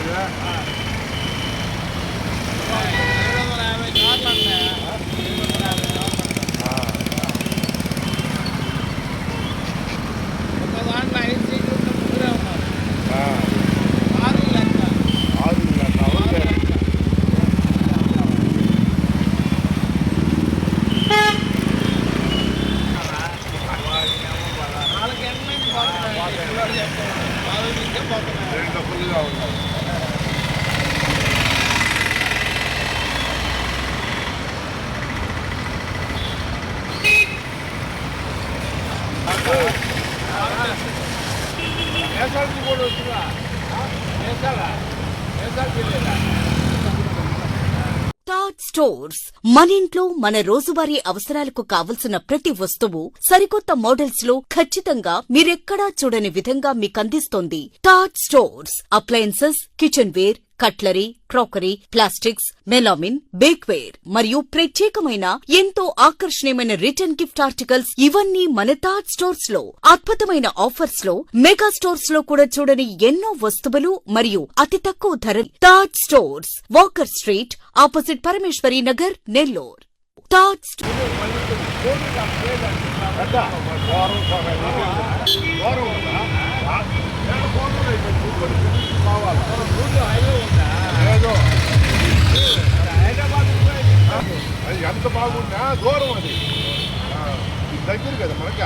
ಇರೋದು ನಾವೇ ನಾರ್ಮಲ್ ఫుల్గా ఉన్నాయి వేసాలకి కూడా వచ్చినా వేసాలా వేసాలకి లేదా టాట్ స్టోర్స్ మన ఇంట్లో మన రోజువారీ అవసరాలకు కావలసిన ప్రతి వస్తువు సరికొత్త మోడల్స్లో ఖచ్చితంగా మీరెక్కడా చూడని విధంగా మీకందిస్తోంది Taj stores appliances kitchenware cutlery crockery plastics melamine bakeware మరియు ప్రత్యేకమైన ఎంతో ఆకర్షణీయమైన రిటర్న్ గిఫ్ట్ ఆర్టికల్స్ ఇవన్నీ మన తాజ్ స్టోర్స్లో అద్భుతమైన ఆఫర్స్లో మెగా స్టోర్స్లో కూడా చూడని ఎన్నో వస్తువులు మరియు అతి తక్కువ ధర Taj stores Walker street opposite Parameshwari Nagar Nellore. Taj store ఎంత బాగున్నా దూరం అది ఆ, ఇది దగ్గర కదా మనక